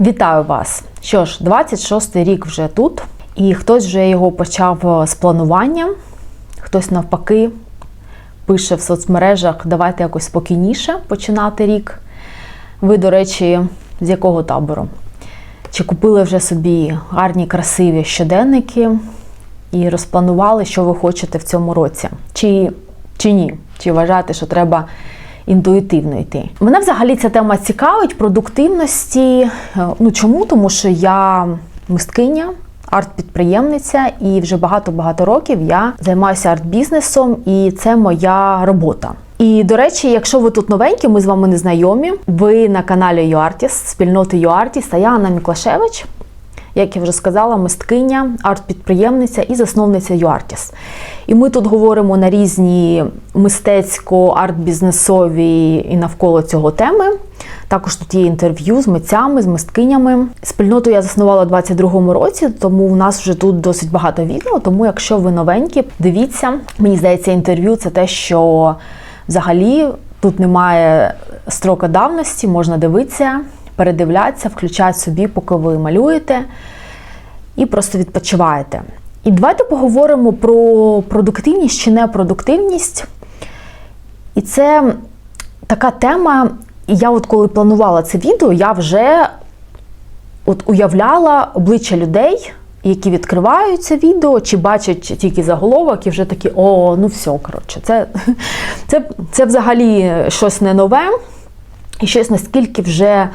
Вітаю вас! Що ж, 26-й рік вже тут, і хтось вже його почав з планування, хтось навпаки пише в соцмережах, давайте якось спокійніше починати рік. Ви, до речі, з якого табору? Чи купили вже собі гарні, красиві щоденники і розпланували, що ви хочете в цьому році? Чи, чи ні? Чи вважаєте, що треба інтуїтивно йти? Мене взагалі ця тема цікавить продуктивності. Е, Ну чому? Тому що я мисткиня. Арт-підприємниця, і вже багато-багато років я займаюся арт-бізнесом, і це моя робота. І до речі, якщо ви тут новенькі, ми з вами не знайомі. Ви на каналі YouArtist, спільноти YouArtist, а я Анна Міклашевич. Як я вже сказала, мисткиня, арт-підприємниця і засновниця YouArtist. І ми тут говоримо на різні мистецько-арт-бізнесові і навколо цього теми. Також тут є інтерв'ю з митцями, з мисткинями. Спільноту я заснувала у 22-му році, тому у нас вже тут досить багато відео. Тому, якщо ви новенькі, дивіться. Мені здається, інтерв'ю це те, що взагалі тут немає строка давності, можна дивитися, передивлятися, включати собі, поки ви малюєте, і просто відпочиваєте. І давайте поговоримо про продуктивність чи непродуктивність. І це така тема. І я, от коли планувала це відео, я вже от уявляла обличчя людей, які відкривають це відео, чи бачать тільки заголовок, і вже такі, о, ну все, коротше, це, це, це взагалі щось не нове, і щось наскільки вже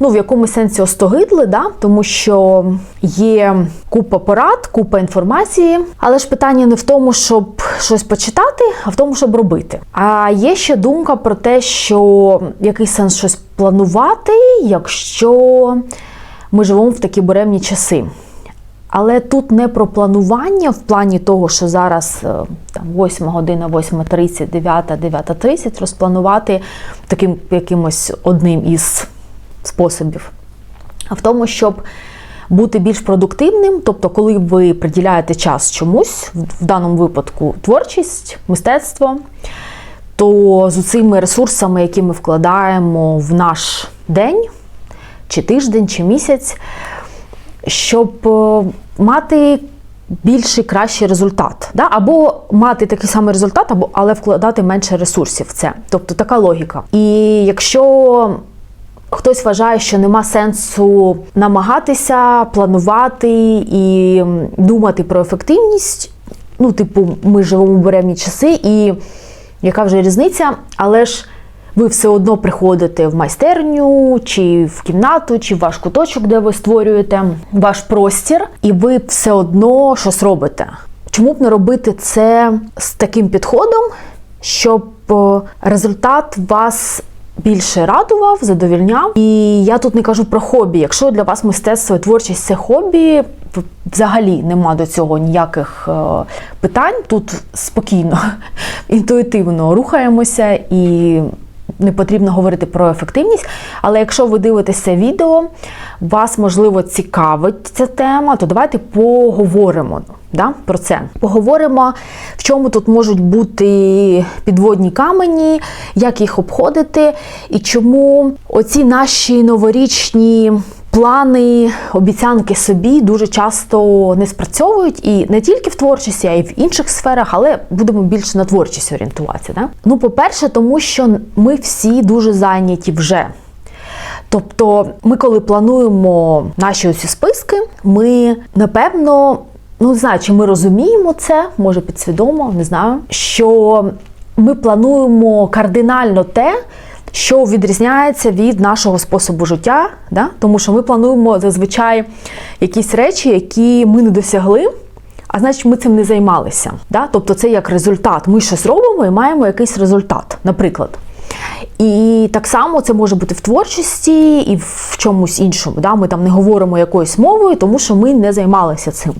ну, в якомусь сенсі остогидли, да? тому що є купа порад, купа інформації. Але ж питання не в тому, щоб щось почитати, а в тому, щоб робити. А є ще думка про те, що який сенс щось планувати, якщо ми живемо в такі буремні часи. Але тут не про планування в плані того, що зараз е, там 8 година, 8.30, 9, 9.30 розпланувати таким якимось одним із способів. А в тому, щоб бути більш продуктивним, тобто, коли ви приділяєте час чомусь, в даному випадку творчість, мистецтво, то з цими ресурсами, які ми вкладаємо в наш день, чи тиждень, чи місяць, щоб е, мати більший кращий результат. Да? Або мати такий самий результат, або, але вкладати менше ресурсів в це. Тобто така логіка. І якщо хтось вважає, що нема сенсу намагатися планувати і думати про ефективність, ну, типу, ми живемо в буремні часи, і яка вже різниця, але ж. Ви все одно приходите в майстерню, чи в кімнату, чи в ваш куточок, де ви створюєте ваш простір, і ви все одно щось робите. Чому б не робити це з таким підходом, щоб результат вас більше радував, задовільняв? І я тут не кажу про хобі. Якщо для вас мистецтво і творчість це хобі, взагалі нема до цього ніяких питань. Тут спокійно, інтуїтивно рухаємося і не потрібно говорити про ефективність, але якщо ви дивитеся відео, вас, можливо, цікавить ця тема, то давайте поговоримо да, про це. Поговоримо, в чому тут можуть бути підводні камені, як їх обходити, і чому оці наші новорічні. Плани, обіцянки собі дуже часто не спрацьовують і не тільки в творчості, а й в інших сферах, але будемо більше на творчість орієнтуватися. Да? Ну, по-перше, тому що ми всі дуже зайняті вже. Тобто, ми, коли плануємо наші оці списки, ми напевно, ну не знаю, чи ми розуміємо це, може підсвідомо, не знаю, що ми плануємо кардинально те що відрізняється від нашого способу життя, да? тому що ми плануємо зазвичай якісь речі, які ми не досягли. А значить, ми цим не займалися. Да? Тобто це як результат. Ми щось робимо і маємо якийсь результат, наприклад. І так само це може бути в творчості і в чомусь іншому. Да? Ми там не говоримо якоюсь мовою, тому що ми не займалися цим.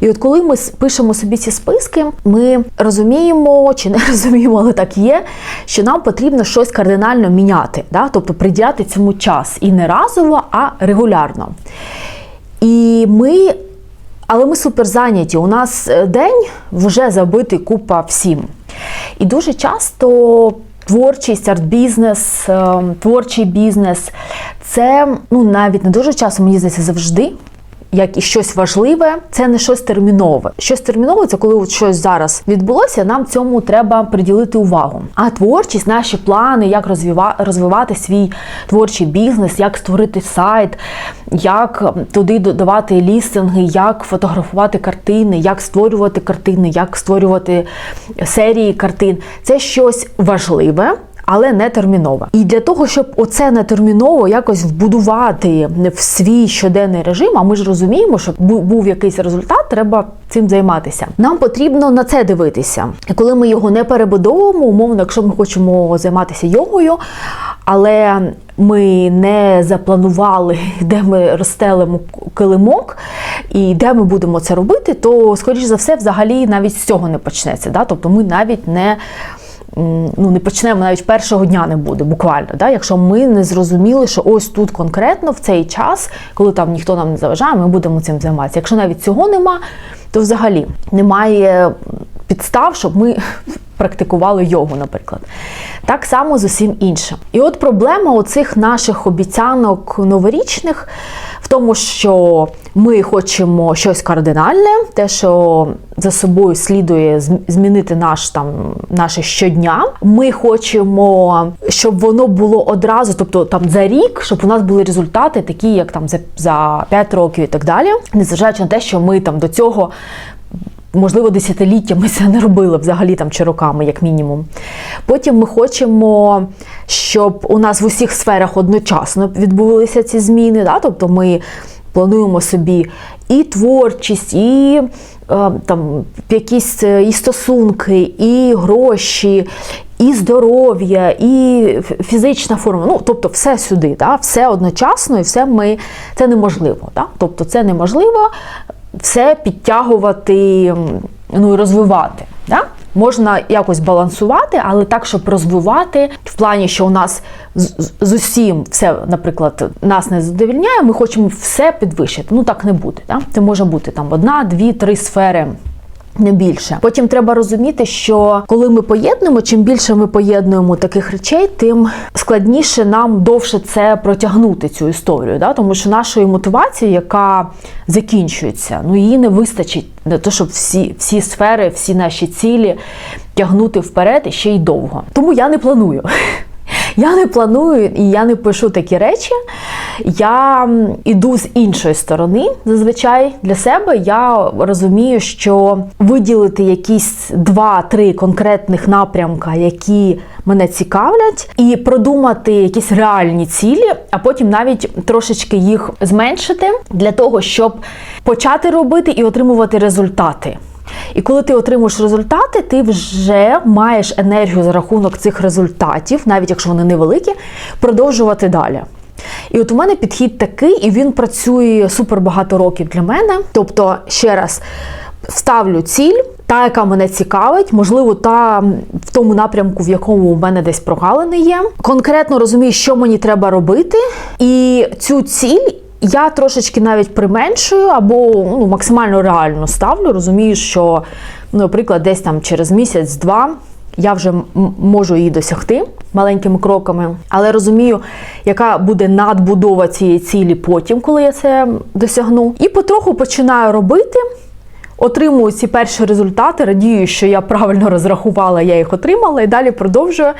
І от коли ми пишемо собі ці списки, ми розуміємо чи не розуміємо, але так є, що нам потрібно щось кардинально міняти, да? тобто приділяти цьому час і не разово, а регулярно. І ми, але ми супер зайняті. У нас день вже забитий купа всім. І дуже часто творчість, арт-бізнес, е, творчий бізнес це ну навіть не дуже часом мені здається, завжди. Як і щось важливе, це не щось термінове. Щось термінове це коли от щось зараз відбулося. Нам цьому треба приділити увагу. А творчість, наші плани, як розвива, розвивати свій творчий бізнес, як створити сайт, як туди додавати лістинги, як фотографувати картини, як створювати картини, як створювати серії картин. Це щось важливе але не термінове. І для того, щоб оце не терміново якось вбудувати в свій щоденний режим, а ми ж розуміємо, що був якийсь результат, треба цим займатися. Нам потрібно на це дивитися. І коли ми його не перебудовуємо, умовно, якщо ми хочемо займатися йогою, але ми не запланували, де ми розстелимо килимок і де ми будемо це робити, то, скоріш за все, взагалі навіть з цього не почнеться. Да? Тобто ми навіть не ну, не почнемо навіть першого дня не буде, буквально. Да? Якщо ми не зрозуміли, що ось тут конкретно в цей час, коли там ніхто нам не заважає, ми будемо цим займатися. Якщо навіть цього нема, то взагалі немає підстав, щоб ми практикували йогу, наприклад. Так само з усім іншим. І от проблема оцих наших обіцянок новорічних в тому, що ми хочемо щось кардинальне, те, що за собою слідує змінити наш там наше щодня. Ми хочемо, щоб воно було одразу, тобто там за рік, щоб у нас були результати, такі як там за за 5 років і так далі, незважаючи на те, що ми там до цього можливо, десятиліттями це не робили взагалі там чи роками, як мінімум. Потім ми хочемо, щоб у нас в усіх сферах одночасно відбувалися ці зміни. Да? Тобто ми плануємо собі і творчість, і е, там якісь е, і стосунки, і гроші. І здоров'я, і фізична форма, ну тобто все сюди, да? все одночасно, і все ми це неможливо. Да? Тобто це неможливо все підтягувати ну і розвивати. Да? Можна якось балансувати, але так, щоб розвивати в плані, що у нас з, з усім все, наприклад, нас не задовільняє, ми хочемо все підвищити. Ну так не буде. Да? Це може бути там одна, дві, три сфери не більше. Потім треба розуміти, що коли ми поєднуємо, чим більше ми поєднуємо таких речей, тим складніше нам довше це протягнути цю історію. Да? Тому що нашої мотивації, яка закінчується, ну її не вистачить для того, щоб всі, всі сфери, всі наші цілі тягнути вперед і ще й довго. Тому я не планую. Я не планую і я не пишу такі речі. Я іду з іншої сторони. Зазвичай для себе я розумію, що виділити якісь два-три конкретних напрямка, які мене цікавлять, і продумати якісь реальні цілі, а потім навіть трошечки їх зменшити для того, щоб почати робити і отримувати результати. І коли ти отримуєш результати, ти вже маєш енергію за рахунок цих результатів, навіть якщо вони невеликі, продовжувати далі. І от у мене підхід такий, і він працює супер багато років для мене. Тобто, ще раз ставлю ціль, та, яка мене цікавить, можливо, та в тому напрямку, в якому у мене десь прогалини є. Конкретно розумію, що мені треба робити, і цю ціль я трошечки навіть применшую або ну, максимально реально ставлю. Розумію, що, наприклад, десь там через місяць-два. Я вже можу її досягти маленькими кроками, але розумію, яка буде надбудова цієї цілі потім, коли я це досягну. І потроху починаю робити, отримую ці перші результати, радію, що я правильно розрахувала, я їх отримала, і далі продовжую.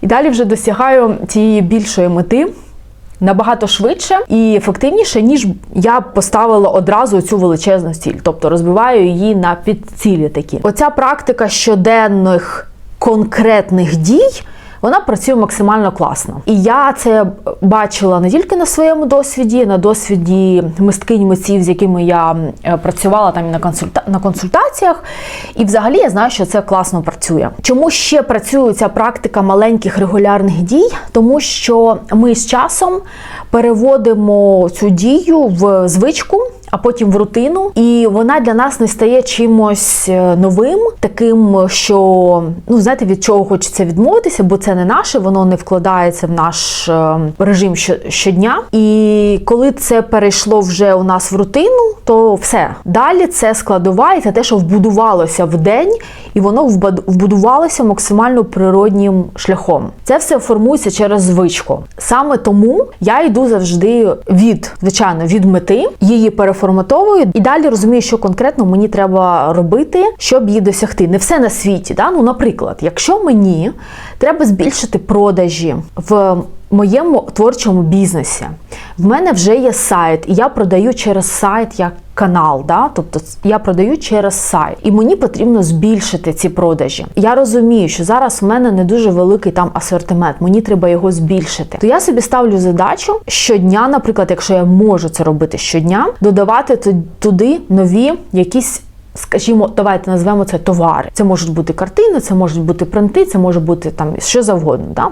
І далі вже досягаю цієї більшої мети набагато швидше і ефективніше, ніж я поставила одразу цю величезну ціль, тобто розбиваю її на підцілі такі. Оця практика щоденних конкретних дій вона працює максимально класно. І я це бачила не тільки на своєму досвіді, на досвіді мисткинь митців, з якими я е, працювала там і на консульта... на консультаціях. І взагалі я знаю, що це класно працює. Чому ще працює ця практика маленьких регулярних дій? Тому що ми з часом переводимо цю дію в звичку, а потім в рутину, і вона для нас не стає чимось е, новим, таким, що ну знаєте, від чого хочеться відмовитися, бо це не наше, воно не вкладається в наш е, режим щодня. І коли це перейшло вже у нас в рутину, то все далі це складова, і це те, що вбудувалося в день, і воно вбудувалося максимально природнім шляхом. Це все формується через звичку. Саме тому я йду завжди від, звичайно, від мети, її переформатовую і далі розумію, що конкретно мені треба робити, щоб її досягти. Не все на світі. Да? Ну, наприклад, якщо мені треба збільшити продажі в моєму творчому бізнесі, в мене вже є сайт, і я продаю через сайт як канал, да? тобто я продаю через сайт, і мені потрібно збільшити ці продажі. Я розумію, що зараз в мене не дуже великий там асортимент, мені треба його збільшити. То я собі ставлю задачу щодня, наприклад, якщо я можу це робити щодня, додавати туди нові якісь. Скажімо, давайте назвемо це товари. Це можуть бути картини, це можуть бути принти, це може бути там що завгодно. Да?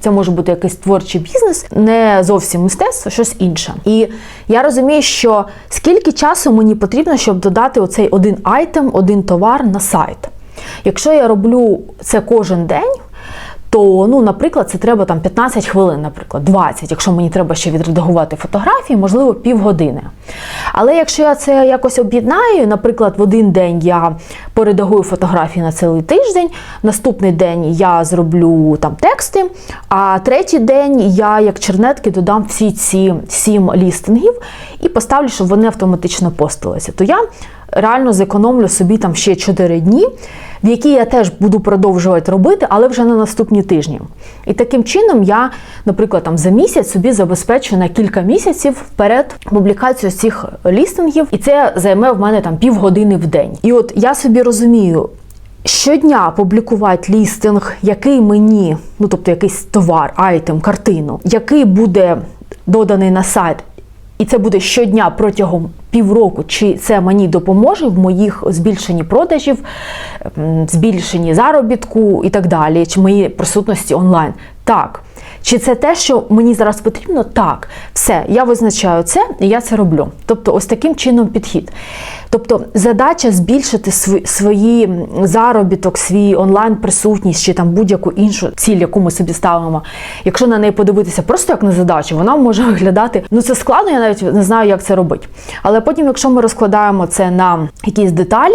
Це може бути якийсь творчий бізнес, не зовсім мистецтво, щось інше. І я розумію, що скільки часу мені потрібно, щоб додати оцей один айтем, один товар на сайт. Якщо я роблю це кожен день, то, ну, наприклад, це треба там 15 хвилин, наприклад, 20, якщо мені треба ще відредагувати фотографії, можливо, півгодини. Але якщо я це якось об'єднаю, наприклад, в один день я поредагую фотографії на цілий тиждень, наступний день я зроблю там тексти, а третій день я як чернетки додам всі ці сім лістингів і поставлю, щоб вони автоматично постилися. То я реально зекономлю собі там ще 4 дні, в які я теж буду продовжувати робити, але вже на наступні тижні. І таким чином я, наприклад, там за місяць собі забезпечу на кілька місяців вперед публікацію цих лістингів, і це займе в мене там півгодини в день. І от я собі розумію. Щодня публікувати лістинг, який мені, ну тобто якийсь товар, айтем, картину, який буде доданий на сайт, і це буде щодня протягом півроку, чи це мені допоможе в моїх збільшенні продажів, збільшенні заробітку і так далі, чи моїй присутності онлайн. Так. Чи це те, що мені зараз потрібно? Так, все, я визначаю це і я це роблю. Тобто, ось таким чином підхід. Тобто, задача збільшити свої, заробіток, свій онлайн-присутність чи там будь-яку іншу ціль, яку ми собі ставимо. Якщо на неї подивитися просто як на задачу, вона може виглядати. Ну це складно, я навіть не знаю, як це робити. Але потім, якщо ми розкладаємо це на якісь деталі.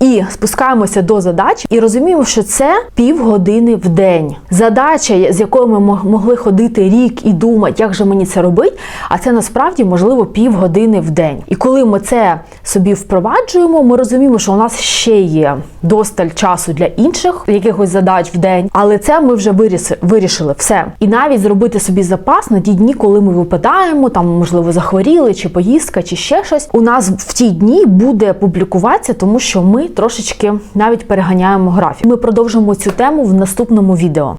І спускаємося до задачі і розуміємо, що це півгодини в день. Задача, з якою ми могли ходити рік і думати, як же мені це робити, а це насправді можливо півгодини в день. І коли ми це собі впроваджуємо, ми розуміємо, що у нас ще є досталь часу для інших якихось задач в день, але це ми вже вирішили все. І навіть зробити собі запас на ті дні, коли ми випадаємо, там можливо захворіли, чи поїздка, чи ще щось. У нас в ті дні буде публікуватися, тому що ми трошечки навіть переганяємо графік. Ми продовжимо цю тему в наступному відео.